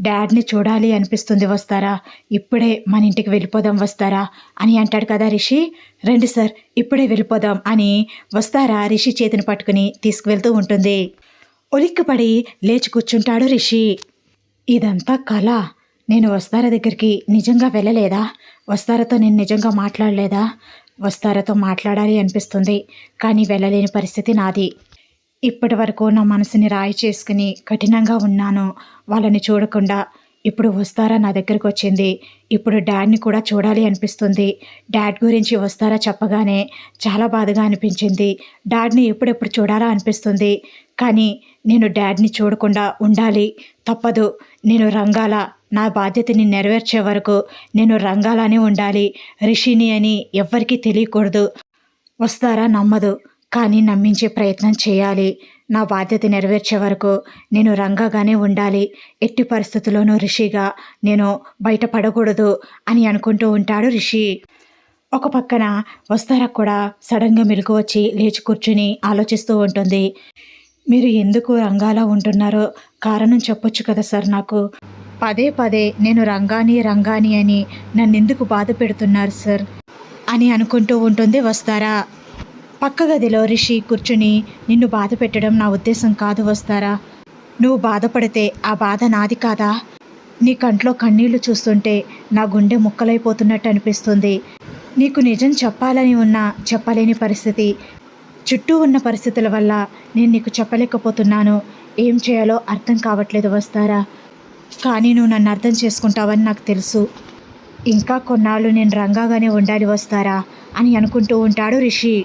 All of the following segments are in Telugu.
డాడ్ని చూడాలి అనిపిస్తుంది వస్తారా? ఇప్పుడే మన ఇంటికి వెళ్ళిపోదాం వస్తారా? అని అంటాడు కదా రిషి. రండి సార్ ఇప్పుడే వెళ్ళిపోదాం అని వస్తారా రిషి చేతిని పట్టుకుని తీసుకువెళ్తూ ఉంటుంది. ఒలిక్కిపడి లేచి కూర్చుంటాడు రిషి. ఇదంతా కళ. నేను వస్తారా దగ్గరికి నిజంగా వెళ్ళలేదా? వస్తారాతో నేను నిజంగా మాట్లాడలేదా? వస్తారాతో మాట్లాడాలి అనిపిస్తుంది కానీ వెళ్ళలేని పరిస్థితి నాది. ఇప్పటి వరకు నా మనసుని రాయి చేసుకుని కఠినంగా ఉన్నాను. వాళ్ళని చూడకుండా ఇప్పుడు వస్తారా నా దగ్గరకు వచ్చింది. ఇప్పుడు డాడ్ని కూడా చూడాలి అనిపిస్తుంది. డాడ్ గురించి వస్తారా చెప్పగానే చాలా బాధగా అనిపించింది. డాడ్ని ఎప్పుడెప్పుడు చూడాలా అనిపిస్తుంది. కానీ నేను డాడ్ని చూడకుండా ఉండాలి. తప్పదు. నేను రంగాల నా బాధ్యతని నెరవేర్చే వరకు నేను రంగాలానే ఉండాలి. రిషిని అని ఎవ్వరికీ తెలియకూడదు. వస్తారా నమ్మదు. కానీ నమ్మించే ప్రయత్నం చేయాలి. నా బాధ్యత నెరవేర్చే వరకు నేను రంగాగానే ఉండాలి. ఎట్టి పరిస్థితుల్లోనూ రిషిగా నేను బయటపడకూడదు అని అనుకుంటూ ఉంటాడు రిషి. ఒక పక్కన వస్తారా కూడా సడన్గా మెలకు వచ్చి లేచి కూర్చుని ఆలోచిస్తూ ఉంటుంది. మీరు ఎందుకు రంగాలా ఉంటున్నారో కారణం చెప్పొచ్చు కదా సార్ నాకు. పదే పదే నేను రంగాని రంగాని అని నన్నెందుకు బాధ పెడుతున్నారు సార్ అని అనుకుంటూ ఉంటుంది వస్తారా. పక్క గదిలో రిషి కూర్చుని నిన్ను బాధ పెట్టడం నా ఉద్దేశం కాదు వస్తారా? నువ్వు బాధపడితే ఆ బాధ నాది కాదా? నీ కంట్లో కన్నీళ్ళు చూస్తుంటే నా గుండె ముక్కలైపోతున్నట్టు అనిపిస్తుంది. నీకు నిజం చెప్పాలని ఉన్నా చెప్పలేని పరిస్థితి. చుట్టూ ఉన్న పరిస్థితుల వల్ల నేను నీకు చెప్పలేకపోతున్నాను. ఏం చేయాలో అర్థం కావట్లేదు వస్తారా? కానీ నువ్వు నన్ను అర్థం చేసుకుంటావని నాకు తెలుసు. ఇంకా కొన్నాళ్ళు నేను రంగాగానే ఉండాలి వస్తారా? అని అనుకుంటూ ఉంటాడు రిషి.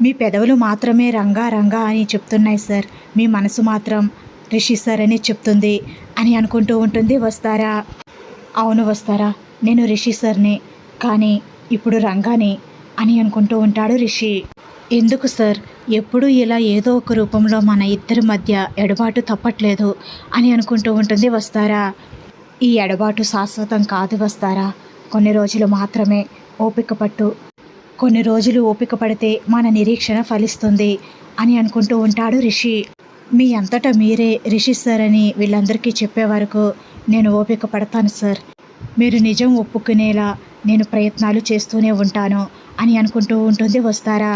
మీ పెదవులు మాత్రమే రంగా రంగా అని చెప్తున్నాయి సార్. మీ మనసు మాత్రం రిషి సార్ అని చెప్తుంది అని అనుకుంటూ ఉంటుంది వస్తారా? అవును వస్తారా. నేను రిషి సార్ని. కానీ ఇప్పుడు రంగాని అని అనుకుంటూ ఉంటాడు రిషి. ఎందుకు సార్? ఎప్పుడూ ఇలా ఏదో ఒక రూపంలో మన ఇద్దరి మధ్య ఎడబాటు తప్పట్లేదు అని అనుకుంటూ ఉంటుంది వస్తారా? ఈ ఎడబాటు శాశ్వతం కాదు వస్తారా? కొన్ని రోజులు మాత్రమే ఓపిక పట్టు కొన్ని రోజులు ఓపిక పడితే మన నిరీక్షణ ఫలిస్తుంది అని అనుకుంటూ ఉంటాడు రిషి. మీ అంతటా మీరే రిషి సార్ అని వీళ్ళందరికీ చెప్పే వరకు నేను ఓపిక పడతాను సార్ మీరు నిజం ఒప్పుకునేలా నేను ప్రయత్నాలు చేస్తూనే ఉంటాను అని అనుకుంటూ ఉంటుంది వస్తారా?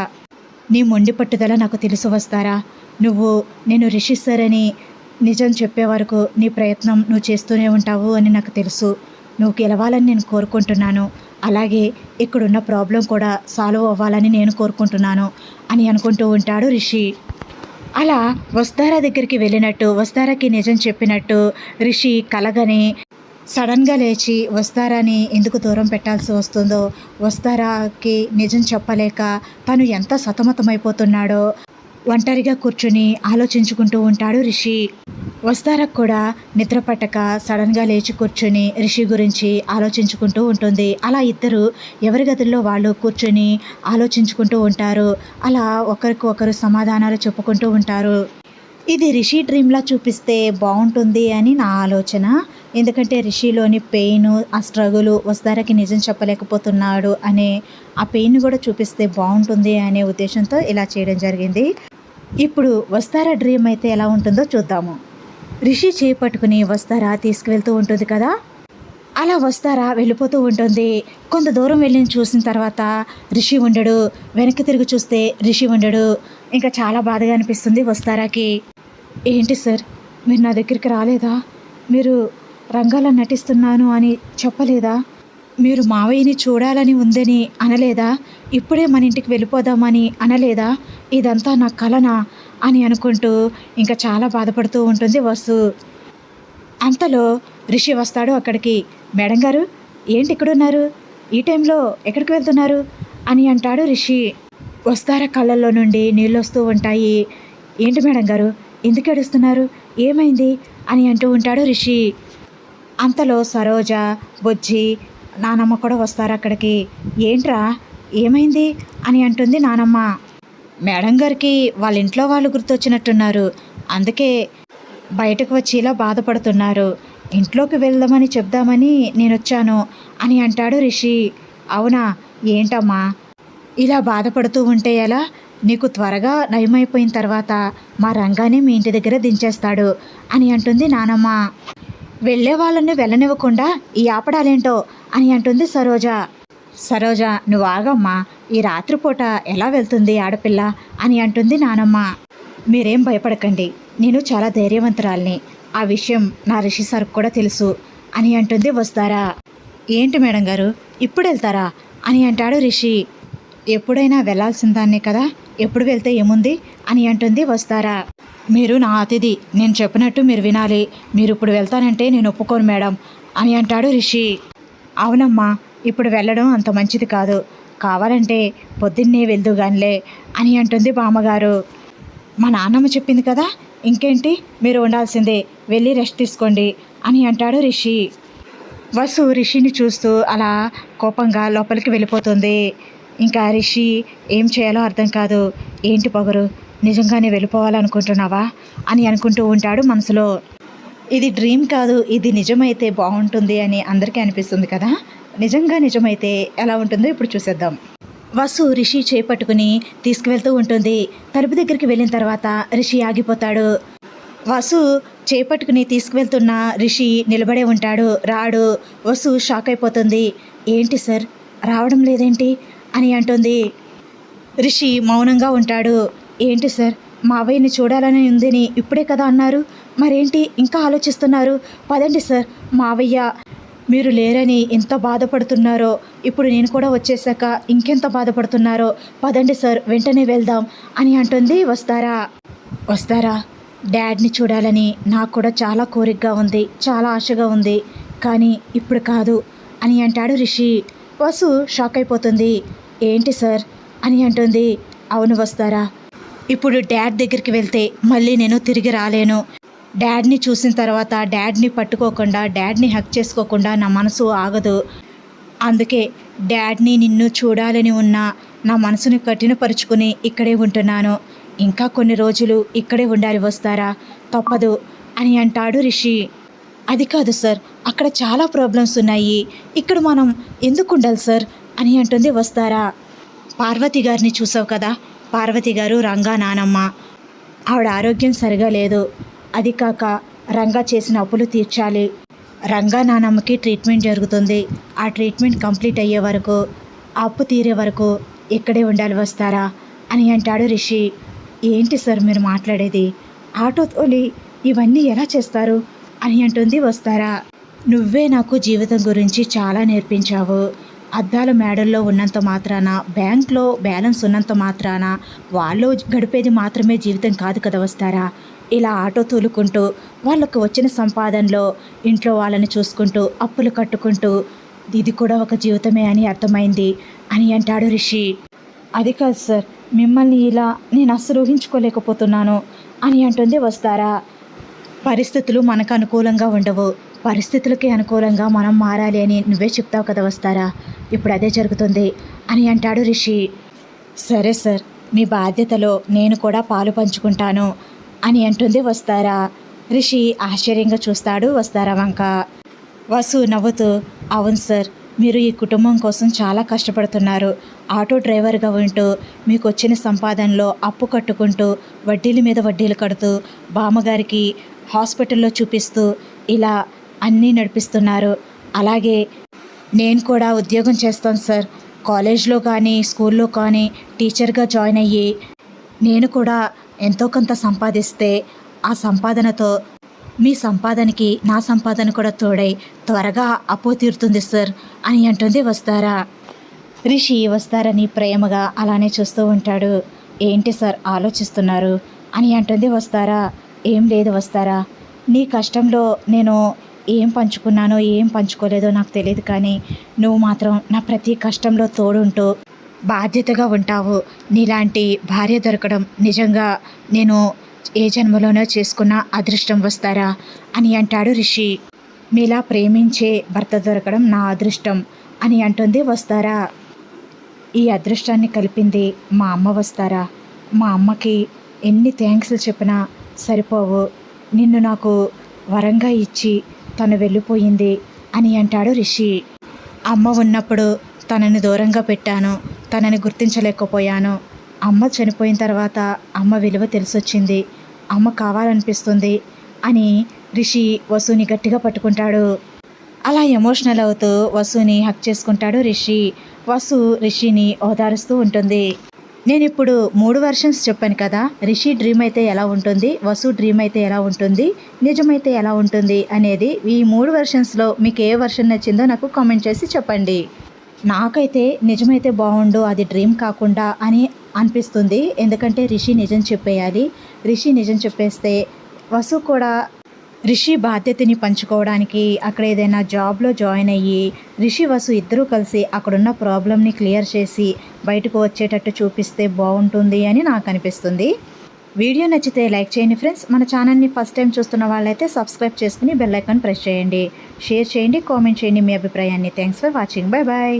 నీ మొండి పట్టుదల నాకు తెలుసు వస్తారా? నువ్వు నేను రిషి సార్ అని నిజం చెప్పే వరకు నీ ప్రయత్నం నువ్వు చేస్తూనే ఉంటావు అని నాకు తెలుసు. నువ్వు గెలవాలని నేను కోరుకుంటున్నాను. అలాగే ఇక్కడున్న ప్రాబ్లం కూడా సాల్వ్ అవ్వాలని నేను కోరుకుంటున్నాను అని అనుకుంటూ ఉంటాడు రిషి. అలా వస్తారా దగ్గరికి వెళ్ళినట్టు వస్తారాకి నిజం చెప్పినట్టు రిషి కలగని సడన్గా లేచి వస్తారాని ఎందుకు దూరం పెట్టాల్సి వస్తుందో వస్తారాకి నిజం చెప్పలేక తను ఎంత సతమతమైపోతున్నాడో ఒంటరిగా కూర్చుని ఆలోచించుకుంటూ ఉంటాడు రిషి. వస్తారకు కూడా నిద్ర పట్టక సడన్గా లేచి కూర్చుని రిషి గురించి ఆలోచించుకుంటూ ఉంటుంది. అలా ఇద్దరు ఎవరి గదుల్లో వాళ్ళు కూర్చొని ఆలోచించుకుంటూ ఉంటారు. అలా ఒకరికి ఒకరు సమాధానాలు చెప్పుకుంటూ ఉంటారు. ఇది రిషి డ్రీమ్లా చూపిస్తే బాగుంటుంది అని నా ఆలోచన. ఎందుకంటే రిషిలోని పెయిన్ ఆ స్ట్రగులు వస్తారకి నిజం చెప్పలేకపోతున్నాడు అనే ఆ పెయిన్ కూడా చూపిస్తే బాగుంటుంది అనే ఉద్దేశంతో ఇలా చేయడం జరిగింది. ఇప్పుడు వస్తారా డ్రీమ్ అయితే ఎలా ఉంటుందో చూద్దాము. రిషి చేపట్టుకుని వస్తారా తీసుకువెళ్తూ ఉంటుంది కదా? అలా వస్తారా వెళ్ళిపోతూ ఉంటుంది. కొంత దూరం వెళ్ళి చూసిన తర్వాత రిషి ఉండడు. వెనక్కి తిరిగి చూస్తే రిషి ఉండడు. ఇంకా చాలా బాధగా అనిపిస్తుంది వస్తారాకి. ఏంటి సార్ మీరు నా దగ్గరికి రాలేదా? మీరు రంగాల నటిస్తున్నాను అని చెప్పలేదా? మీరు మావయ్యని చూడాలని ఉందని అనలేదా? ఇప్పుడే మన ఇంటికి వెళ్ళిపోదామని అనలేదా? ఇదంతా నా కలనా? అని అనుకుంటూ ఇంకా చాలా బాధపడుతూ ఉంటుంది వసు. అంతలో రిషి వస్తాడు అక్కడికి. మేడం గారు ఏంటి ఇక్కడున్నారు? ఈ టైంలో ఎక్కడికి వెళ్తున్నారు? అని అంటాడు రిషి. వస్తారా కళ్ళల్లో నుండి నీళ్ళు వస్తూ ఉంటాయి. ఏంటి మేడం గారు ఎందుకు ఏడుస్తున్నారు? ఏమైంది? అని అంటూ ఉంటాడు రిషి. అంతలో సరోజ బొజ్జి నానమ్మ కూడా వస్తారు అక్కడికి. ఏంట్రా? ఏమైంది? అని అంటుంది నానమ్మ. మేడం గారికి వాళ్ళ ఇంట్లో వాళ్ళు గుర్తొచ్చినట్టున్నారు. అందుకే బయటకు వచ్చి ఇలా బాధపడుతున్నారు. ఇంట్లోకి వెళ్దామని చెప్దామని నేను వచ్చాను అని అంటాడు రిషి. అవునా? ఏంటమ్మా? ఇలా బాధపడుతూ ఉంటే ఎలా? నీకు త్వరగా నయమైపోయిన తర్వాత మా రంగానే మీ ఇంటి దగ్గర దించేస్తాడు అని అంటుంది నానమ్మ. వెళ్ళే వాళ్ళని వెళ్ళనివ్వకుండా ఈ ఆపడాలేంటో అని అంటుంది సరోజ. సరోజ నువ్వు ఆగమ్మా. ఈ రాత్రిపూట ఎలా వెళ్తుంది ఆడపిల్ల అని అంటుంది నానమ్మ. మీరేం భయపడకండి నేను చాలా ధైర్యవంతురాల్ని ఆ విషయం నా రిషి సార్కు కూడా తెలుసు అని అంటుంది వస్తారా. ఏంటి మేడం గారు ఇప్పుడు వెళ్తారా అని అంటాడు రిషి. ఎప్పుడైనా వెళ్ళాల్సిందాన్నే కదా ఎప్పుడు వెళ్తే ఏముంది అని అంటుంది వస్తారా. మీరు నా అతిథి నేను చెప్పినట్టు మీరు వినాలి మీరు ఇప్పుడు వెళ్తానంటే నేను ఒప్పుకోను మేడం అని అంటాడు రిషి. అవునమ్మా ఇప్పుడు వెళ్ళడం అంత మంచిది కాదు కావాలంటే పొద్దున్నే వెళ్దు గానిలే అని అంటుంది బామ్మగారు. మా నాన్నమ్మ చెప్పింది కదా ఇంకేంటి? మీరు ఉండాల్సిందే వెళ్ళి రెస్ట్ తీసుకోండి అని అంటాడు రిషి. వసు రిషిని చూస్తూ అలా కోపంగా లోపలికి వెళ్ళిపోతుంది. ఇంకా రిషి ఏం చేయాలో అర్థం కాదు. ఏంటి పొగరు? నిజంగానే వెళ్ళిపోవాలనుకుంటున్నావా? అని అనుకుంటూ ఉంటాడు మనసులో. ఇది డ్రీమ్ కాదు ఇది నిజమైతే బాగుంటుంది అని అందరికీ అనిపిస్తుంది కదా? నిజంగా నిజమైతే ఎలా ఉంటుందో ఇప్పుడు చూసేద్దాం. వసు రిషి చేపట్టుకుని తీసుకువెళ్తూ ఉంటుంది. తలుపు దగ్గరికి వెళ్ళిన తర్వాత రిషి ఆగిపోతాడు. వసు చేపట్టుకుని తీసుకువెళ్తున్న రిషి నిలబడే ఉంటాడు. రాడు వసు షాక్ అయిపోతుంది. ఏంటి సార్? రావడం లేదేంటి? అని అంటుంది. రిషి మౌనంగా ఉంటాడు. ఏంటి సార్? మావయ్యని చూడాలని ఉందని ఇప్పుడే కదా అన్నారు. మరేంటి? ఇంకా ఆలోచిస్తున్నారు. పదండి సార్. మావయ్య మీరు లేరని ఎంత బాధపడుతున్నారో ఇప్పుడు నేను కూడా వచ్చేసాక ఇంకెంత బాధపడుతున్నారో పదండి సార్ వెంటనే వెళ్దాం అని అంటుంది వస్తారా. వస్తారా? డాడ్ని చూడాలని నాకు కూడా చాలా కోరికగా ఉంది చాలా ఆశగా ఉంది కానీ ఇప్పుడు కాదు అని అంటాడు రిషి. వసు షాక్ అయిపోతుంది. ఏంటి సార్? అని అంటుంది. అవును వస్తారా? ఇప్పుడు డాడ్ దగ్గరికి వెళ్తే మళ్ళీ నేను తిరిగి రాలేను. డాడ్ని చూసిన తర్వాత డాడ్ని పట్టుకోకుండా డాడ్ని హక్ చేసుకోకుండా నా మనసు ఆగదు. అందుకే డాడ్ని నిన్ను చూడాలని ఉన్న నా మనసుని కఠినపరుచుకుని ఇక్కడే ఉంటున్నాను. ఇంకా కొన్ని రోజులు ఇక్కడే ఉండాలి వస్తారా? తప్పదు అని అంటాడు రిషి. అది కాదు సార్ అక్కడ చాలా ప్రాబ్లమ్స్ ఉన్నాయి. ఇక్కడ మనం ఎందుకు ఉండాలి సార్? అని అంటుంది వస్తారా? పార్వతి గారిని చూసావు కదా? పార్వతి గారు రంగా నానమ్మ. ఆవిడ ఆరోగ్యం సరిగా లేదు. అది కాక రంగా చేసిన అప్పులు తీర్చాలి. రంగా నానమ్మకి ట్రీట్మెంట్ జరుగుతుంది. ఆ ట్రీట్మెంట్ కంప్లీట్ అయ్యే వరకు అప్పు తీరే వరకు ఇక్కడే ఉండాలి వస్తారా అని అంటాడు రిషి. ఏంటి సార్ మీరు మాట్లాడేది? ఆటో తోలి ఇవన్నీ ఎలా చేస్తారు? అని అంటుంది వస్తారా. నువ్వే నాకు జీవితం గురించి చాలా నేర్పించావు. అద్దాల మేడల్లో ఉన్నంత మాత్రాన బ్యాంక్లో బ్యాలెన్స్ ఉన్నంత మాత్రాన వాళ్ళు గడిపేది మాత్రమే జీవితం కాదు కదా వస్తారా? ఇలా ఆటో తోలుకుంటూ వాళ్ళకు వచ్చిన సంపాదనలో ఇంట్లో వాళ్ళని చూసుకుంటూ అప్పులు కట్టుకుంటూ ఇది కూడా ఒక జీవితమే అని అర్థమైంది అని అంటాడు రిషి. అది కాదు సార్ మిమ్మల్ని ఇలా నేను అస్సలు ఊహించుకోలేకపోతున్నాను అని అంటుంది వస్తారా. పరిస్థితులు మనకు అనుకూలంగా ఉండవు. పరిస్థితులకి అనుకూలంగా మనం మారాలి అని నువ్వే చెప్తావు కదా వస్తారా. ఇప్పుడు అదే జరుగుతుంది అని అంటాడు రిషి. సరే సార్ మీ బాధ్యతలో నేను కూడా పాలు పంచుకుంటాను అని అంటుంది వస్తారా? రిషి ఆశ్చర్యంగా చూస్తాడు వస్తారా వంక? వసు నవ్వుతూ అవును సార్ మీరు ఈ కుటుంబం కోసం చాలా కష్టపడుతున్నారు. ఆటో డ్రైవర్గా ఉంటూ మీకు వచ్చిన సంపాదనలో అప్పు కట్టుకుంటూ వడ్డీల మీద వడ్డీలు కడుతూ బామ్మగారికి హాస్పిటల్లో చూపిస్తూ ఇలా అన్నీ నడిపిస్తున్నారు. అలాగే నేను కూడా ఉద్యోగం చేస్తాను సార్. కాలేజ్లో కానీ స్కూల్లో కానీ టీచర్గా జాయిన్ అయ్యి నేను కూడా ఎంతో కొంత సంపాదిస్తే ఆ సంపాదనతో మీ సంపాదనకి నా సంపాదన కూడా తోడై త్వరగా అప్పు తీరుతుంది సార్ అని అంటుంది వస్తారా? రిషి వస్తారని ప్రేమగా అలానే చూస్తూ ఉంటాడు. ఏంటి సార్ ఆలోచిస్తున్నారు? అని అంటుంది వస్తారా? ఏం లేదు వస్తారా? నీ కష్టంలో నేను ఏం పంచుకున్నానో ఏం పంచుకోలేదో నాకు తెలియదు కానీ నువ్వు మాత్రం నా ప్రతి కష్టంలో తోడుంటూ బాధ్యతగా ఉంటావు. నీలాంటి భార్య దొరకడం నిజంగా నేను ఏ జన్మలోనో చేసుకున్న అదృష్టం వస్తారా? అని అంటాడు రిషి. మీలా ప్రేమించే భర్త దొరకడం నా అదృష్టం అని అంటుంది వస్తారా? ఈ అదృష్టాన్ని కలిపింది మా అమ్మ వస్తారా? మా అమ్మకి ఎన్ని థ్యాంక్స్ చెప్పినా సరిపోవు. నిన్ను నాకు వరంగా ఇచ్చి తను వెళ్ళిపోయింది అని అంటాడు రిషి. అమ్మ ఉన్నప్పుడు తనని దూరంగా పెట్టాను. తనని గుర్తించలేకపోయాను. అమ్మ చనిపోయిన తర్వాత అమ్మ విలువ తెలిసొచ్చింది. అమ్మ కావాలనిపిస్తుంది అని రిషి వసుని గట్టిగా పట్టుకుంటాడు. అలా ఎమోషనల్ అవుతూ వసుని హక్ చేసుకుంటాడు రిషి. వసు రిషిని ఓదారుస్తూ ఉంటుంది. నేను ఇప్పుడు మూడు వర్షన్స్ చెప్పాను కదా రిషి డ్రీమ్ అయితే ఎలా ఉంటుంది వసు డ్రీమ్ అయితే ఎలా ఉంటుంది నిజమైతే ఎలా ఉంటుంది అనేది ఈ మూడు వెర్షన్స్లో మీకు ఏ వర్షన్ నచ్చిందో నాకు కామెంట్ చేసి చెప్పండి. నాకైతే నిజమైతే బాగుండు అది డ్రీమ్ కాకుండా అని అనిపిస్తుంది. ఎందుకంటే రిషి నిజం చెప్పేయాలి. రిషి నిజం చెప్పేస్తే వసు కూడా రిషి బాధ్యతని పంచుకోవడానికి అక్కడ ఏదైనా జాబ్లో జాయిన్ అయ్యి రిషి వసు ఇద్దరూ కలిసి అక్కడున్న ప్రాబ్లమ్ని క్లియర్ చేసి బయటకు వచ్చేటట్టు చూపిస్తే బాగుంటుంది అని నాకు అనిపిస్తుంది. వీడియో నచ్చితే లైక్ చేయండి ఫ్రెండ్స్. మన ఛానల్ని ఫస్ట్ టైం చూస్తున్న వాళ్ళైతే సబ్స్క్రైబ్ చేసుకుని బెల్ ఐకాన్ ప్రెస్ చేయండి. షేర్ చేయండి కామెంట్ చేయండి మీ అభిప్రాయాన్ని. Thanks for watching. Bye bye.